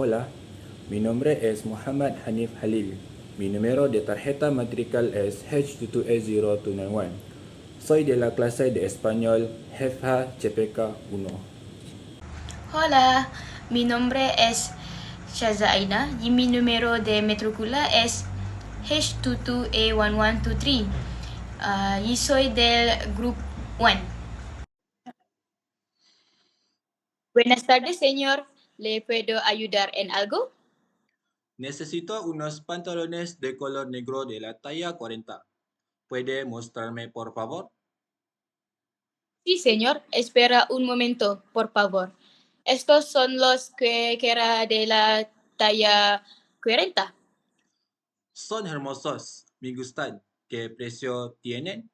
Hola, mi nombre es Muhammad Hanif Halil. Mi número de tarjeta matrical es H22A0291. Soy de la clase de español Jefa CPK 1. Hola, mi nombre es Shaza Aina y mi número de matrícula es H22A1123 Ah, y soy del grupo 1. Buenas tardes, señor. ¿Le puedo ayudar en algo? Necesito unos pantalones de color negro de la talla 40. ¿Puede mostrarme, por favor? Sí, señor. Espera un momento, por favor. Estos son los que que era de la talla 40. Son hermosos. Me gustan. ¿Qué precio tienen?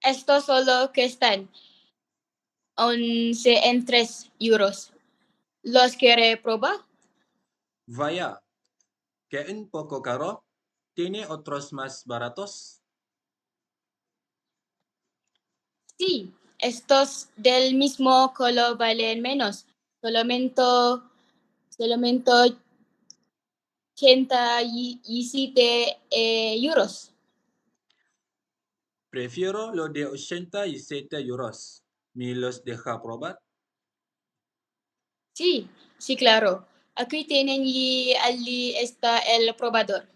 Estos solo que están 11 en 3 euros. ¿Los quiere probar? Vaya, que un poco caro. ¿Tiene otros más baratos? Sí, estos del mismo color valen menos. Solamente, solamente 87 eh, euros. Prefiero lo de 87 euros. ¿Me los deja probar? Sí, sí, claro. Aquí tienen y allí está el probador.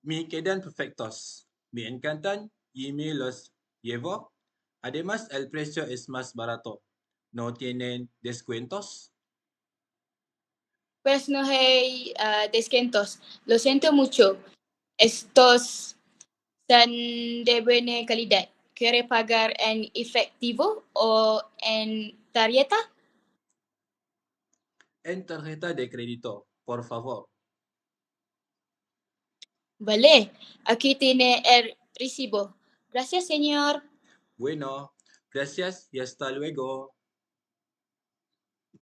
Me quedan perfectos. Me encantan y me los llevo. Además, el precio es más barato. ¿No tienen descuentos? Pues no hay ah, descuentos. Lo siento mucho. Estos son de buena calidad. ¿Quiere pagar en efectivo o en tarjeta? En tarjeta de crédito, por favor. Vale, aquí tiene el recibo. Gracias, señor. Bueno, gracias y hasta luego.